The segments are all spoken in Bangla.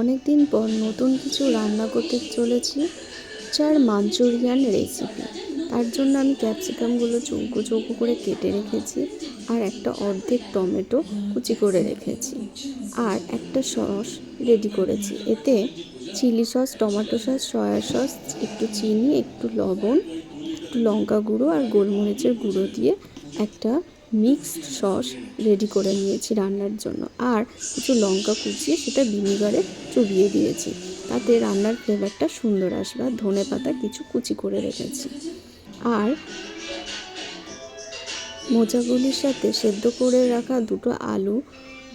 অনেক দিন পর নতুন কিছু রান্না করতে চলেছি, যার মাঞ্চুরিয়ান রেসিপি তার জন্য আমি ক্যাপসিকামগুলো চৌকো চৌকো করে কেটে রেখেছি আর একটা অর্ধেক টমেটো কুচি করে রেখেছি। আর একটা সস রেডি করেছি। এতে chilli sauce tomato sauce soya sauce একটু চিনি, একটু লবণ, একটু লঙ্কা গুঁড়ো আর গোলমরিচের গুঁড়ো দিয়ে একটা মিক্সড সস রেডি করে নিয়েছি রান্নার জন্য। আর কিছু লঙ্কা কুচিয়ে সেটা ভিনিগারে চুবিয়ে দিয়েছি। তাতে রান্নার ফ্লেভারটা সুন্দর আসবে আর ধনে পাতা কিছু কুচি করে রেখেছি। আর মোচাগুলির সাথে সেদ্ধ করে রাখা দুটো আলু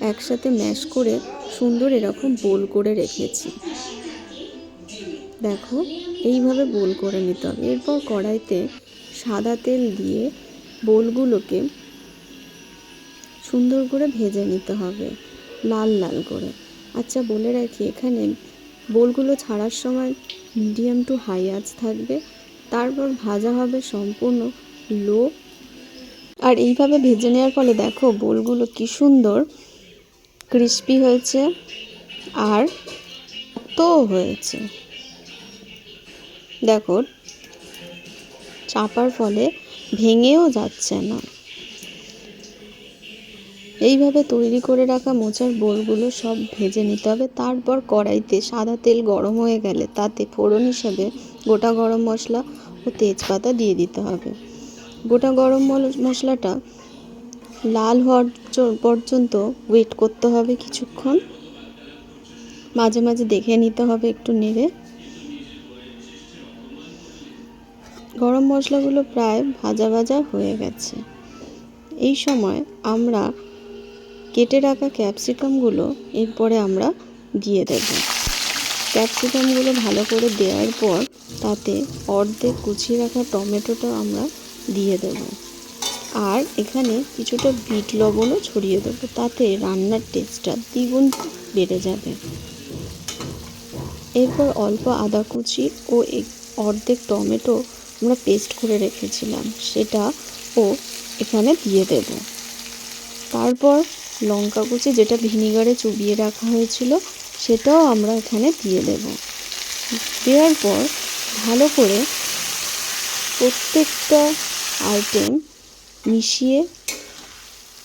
একসাথে ম্যাশ করে সুন্দর এরকম বোল করে রেখেছি। দেখো, এইভাবে বোল করে নিতে হবে। এরপর কড়াইতে সাদা তেল দিয়ে বোলগুলোকে সুন্দর করে ভেজে নিতে হবে, লাল লাল করে। আচ্ছা বলে রাখি, এখানে বোলগুলো ছাড়ার সময় মিডিয়াম টু হাই আঁচ থাকবে, তারপর ভাজা হবে সম্পূর্ণ লো। আর এইভাবে ভেজে নেওয়ার ফলে দেখো, বোলগুলো কি সুন্দর ক্রিস্পি হয়েছে আর তো হয়েছে। দেখো, চাপার ফলে ভেঙেও যাচ্ছে না। এইভাবে তৈরি করে রাখা মোচার বোলগুলো সব ভেজে নিতে হবে। তারপর কড়াইতে সাদা তেল গরম হয়ে গেলে তাতে ফোড়ন হিসাবে গোটা গরম মশলা ও তেজপাতা দিয়ে দিতে হবে। গোটা গরম মশলাটা লাল হওয়ার পর্যন্ত ওয়েট করতে হবে কিছুক্ষণ। মাঝে মাঝে দেখে নিতে হবে একটু নেড়ে। গরম মশলাগুলো প্রায় ভাজা ভাজা হয়ে গেছে। এই সময় আমরা কেটে রাখা ক্যাপসিকামগুলো এরপরে আমরা দিয়ে দেব। ক্যাপসিকামগুলো ভালো করে দেওয়ার পর তাতে অর্ধেক কুচিয়ে রাখা টমেটোটা আমরা দিয়ে দেব। আর এখানে কিছুটা বিট লবণও ছড়িয়ে দেবো, তাতে রান্নার টেস্টটা দ্বিগুণ বেড়ে যাবে। এরপর অল্প আদা কুচি ও অর্ধেক টমেটো আমরা পেস্ট করে রেখেছিলাম, সেটা ও এখানে দিয়ে দেব। তারপর লঙ্কা কুচি যেটা ভিনিগারে চুবিয়ে রাখা হয়েছিল, সেটাও আমরা এখানে দিয়ে দেব। দেওয়ার পর ভালো করে প্রত্যেকটা আইটেম মিশিয়ে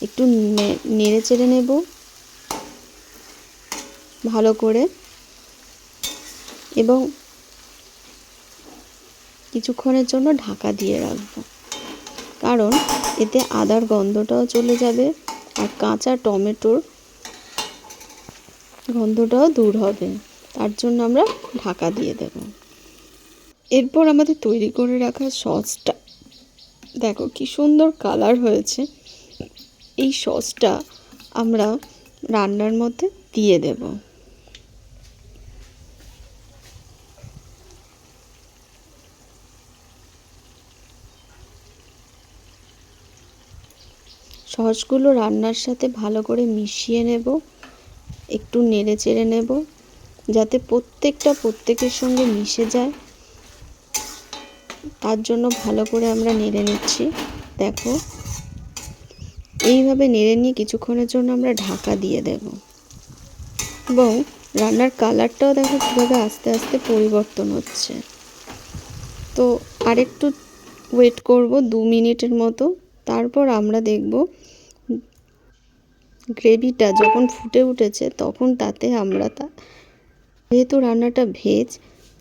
একটু নেড়ে চেড়ে নেব। ভালো করে। এবং কিছুক্ষণের জন্য ঢাকা দিয়ে রাখব। কারণ এতে আদার গন্ধটাও চলে যাবে। আর কাঁচা টমেটোর গন্ধটাও দূর হবে। তার জন্য আমরা ঢাকা দিয়ে দেব। এরপর আমাদের তৈরি করে রাখা সসটা। দেখো কি সুন্দর কালার হয়েছে। এই সসটা আমরা রান্নার মধ্যে দিয়ে দেবো। সসগুলো রান্নার সাথে ভালো করে মিশিয়ে নেব, একটু নেড়ে চেড়ে নেব, যাতে প্রত্যেকটা প্রত্যেকের সঙ্গে মিশে যায়। তার জন্য ভালো করে আমরা নেড়ে নিচ্ছি। দেখো, এইভাবে নেড়ে নিয়ে কিছুক্ষণের জন্য আমরা ঢাকা দিয়ে দেব। এবং রান্নার কালারটাও দেখো কীভাবে আস্তে আস্তে পরিবর্তন হচ্ছে। তো আরেকটু ওয়েট করব দু মিনিটের মতো। তারপর আমরা দেখব গ্রেভিটা যখন ফুটে উঠেছে তখন তাতে আমরা তা যেহেতু রান্নাটা ভেজ,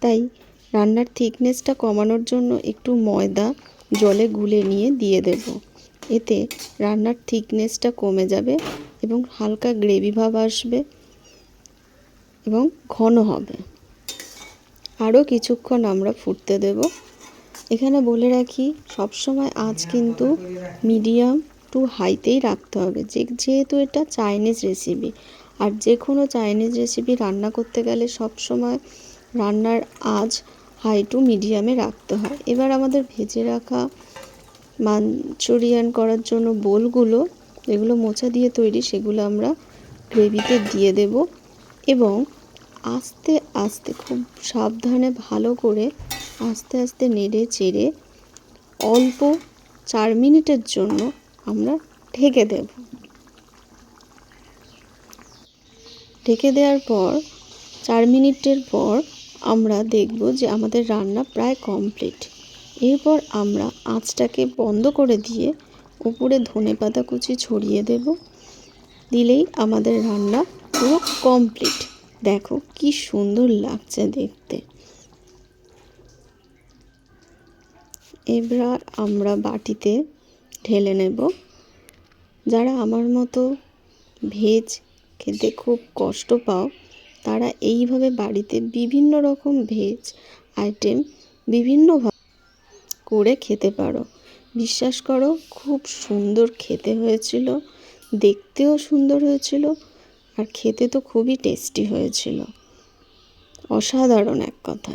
তাই রান্নার থিকনেসটা কমানোর জন্য একটু ময়দা জলে গুলে নিয়ে দিয়ে দেব। এতে রান্নার থিকনেসটা কমে যাবে এবং হালকা গ্রেভি ভাব আসবে এবং ঘন হবে। আরও কিছুক্ষণ আমরা ফুটতে দেব। এখানে বলে রাখি, সবসময় আজ কিন্তু মিডিয়াম টু হাইতেই রাখতে হবে। যে, যেহেতু এটা চাইনিজ রেসিপি, আর যে কোনো চাইনিজ রেসিপি রান্না করতে গেলে সব সময় রান্নার আজ হাই টু মিডিয়ামে রাখতে হয়। এবার আমাদের ভেজে রাখা মাঞ্চুরিয়ান করার জন্য বোলগুলো যেগুলো মোচা দিয়ে তৈরি, সেগুলো আমরা গ্রেভিতে দিয়ে দেব এবং আস্তে আস্তে, খুব সাবধানে ভালো করে আস্তে আস্তে নেড়ে চেড়ে অল্প চার মিনিটের জন্য আমরা ঢেকে দেব। ঢেকে দেওয়ার পর, চার মিনিটের পর আমরা দেখব যে আমাদের রান্না প্রায় কমপ্লিট। এরপর আমরা আঁচটাকে বন্ধ করে দিয়ে উপরে ধনে পাতা কুচি ছড়িয়ে দেব। দিলেই আমাদের রান্না পুরো কমপ্লিট। দেখো কি সুন্দর লাগছে দেখতে। এবার আমরা বাটিতে ঢেলে নেব। যারা আমার মতো ভেজ খেতে খুব কষ্ট পাও, তারা এইভাবে বাড়িতে বিভিন্ন রকম ভেজ আইটেম বিভিন্নভাবে করে খেতে পারো। বিশ্বাস করো, খুব সুন্দর খেতে হয়েছিল, দেখতেও সুন্দর হয়েছিল, আর খেতে তো খুবই টেস্টি হয়েছিল। অসাধারণ এক কথা।